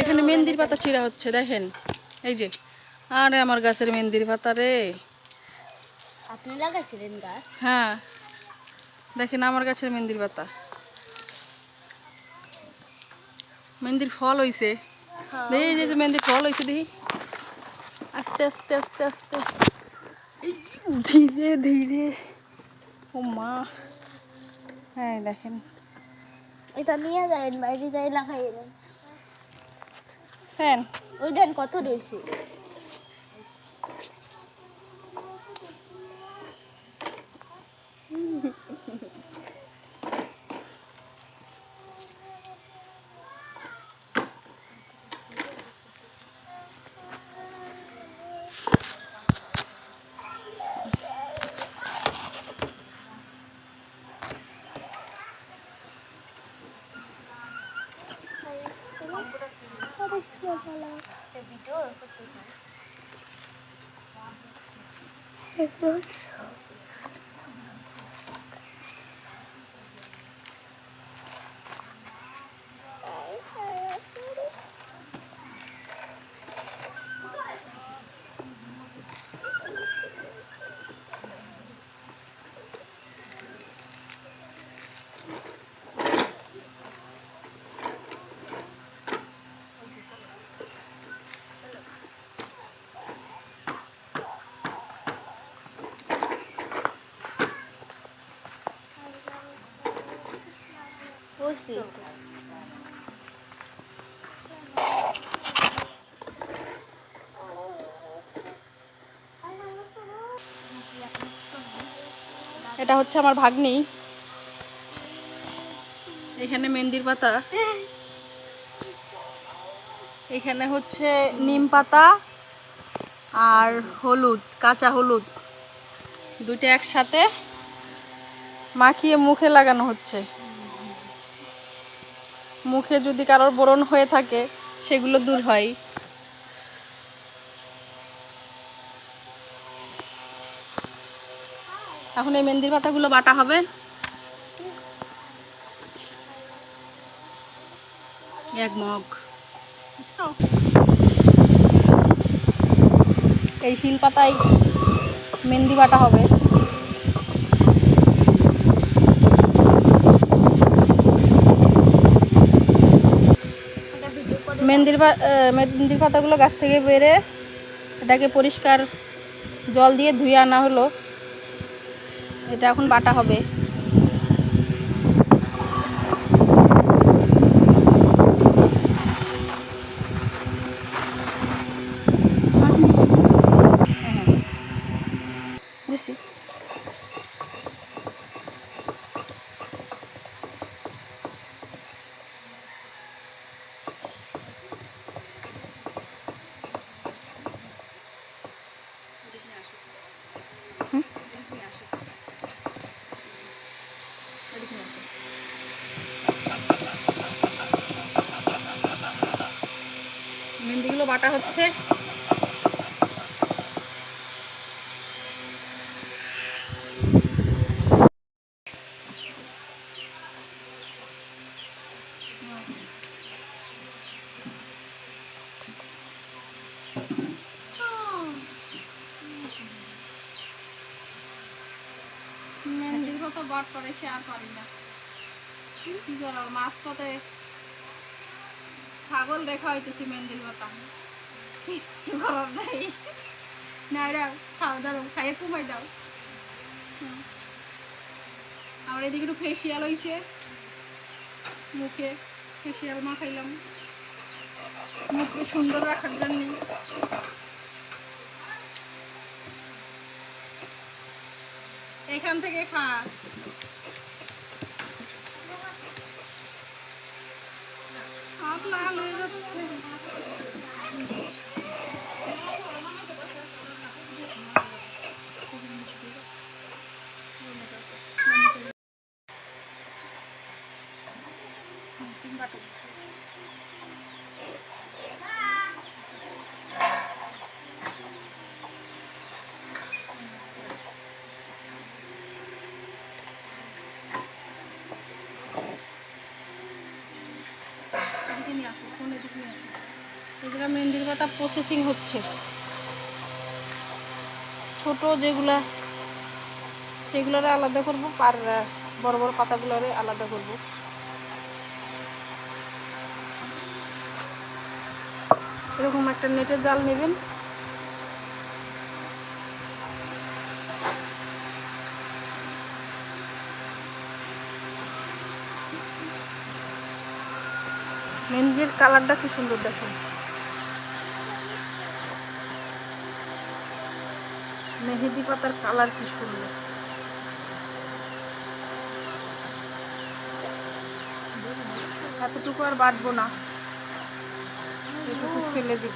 এখানে মেহেন্দির পাতা চিরা হচ্ছে দেখেন। এই যে আরে আমার গাছের মেহেন্দির পাতা রে। আপনি লাগাইছিলেন গাছ? হ্যাঁ দেখেন আমার গাছের মেহেন্দির পাতা। মেহেন্দির ফল হইছে। দেখি এই যে মেহেন্দির ফল হয়েছে দেখি। আস্তে আস্তে আস্তে আস্তে। ধীরে ধীরে। ও মা। হ্যাঁ দেখেন। এটা নিয়ে যায় বাইরে যাই লাগাই দেন ফ্যান। ওই দেন কত রয়েছে ভিডিও করতেছি বুঝছি এটা হচ্ছে আমার ভাগ্নি। এখানে মেহেন্দির পাতা। এখানে হচ্ছে নিম পাতা আর হলুদ, কাঁচা হলুদ। দুটো একসাথে মাখিয়ে মুখে লাগানো হচ্ছে। মুখে যদি কারোর ব্রণ হয়ে থাকে, সেগুলো দূর হয়। এখন এই মেহেন্দির পাতাগুলো বাটা হবে। এক মগ? এই শিল পাতায় মেহেন্দি বাটা হবে। মেহেন্দির মেহেন্দির পাতাগুলো গাছ থেকে বেড়ে এটাকে পরিষ্কার জল দিয়ে ধুয়ে আনা হলো। এটা এখন বাটা হবে। বাটা হচ্ছে। বাট সে আর পারি না। কি মাছ পথে ছাগল দেখা হইতেছি মেহেন্দির কথা কিচ্ছু করার নাই না এরা খাও দাও খাইয়ে কমাই দাও আমার এদিকে একটু ফেসিয়াল হয়েছে মুখে ফেসিয়াল মাখাইলাম মুখে সুন্দর রাখার জন্য এখান থেকে খা লাল হয়ে যাচ্ছে নিয়ে আসো ফোন এদিকে নিয়ে আসো এগুলো মেহেন্দির পাতা প্রসেসিং হচ্ছে। ছোট যেগুলা, সেগুলোরে আলাদা করব, আর বড় বড় পাতাগুলোরে আলাদা করব। এরকম একটা নেটের জাল নেবেন। মেহেন্দির কালারটা কি সুন্দর দেখুন। মেহেদি পাতার কালার কি সুন্দর। এতটুকু আর বাটবো না। এটুকু ফেলে দিব।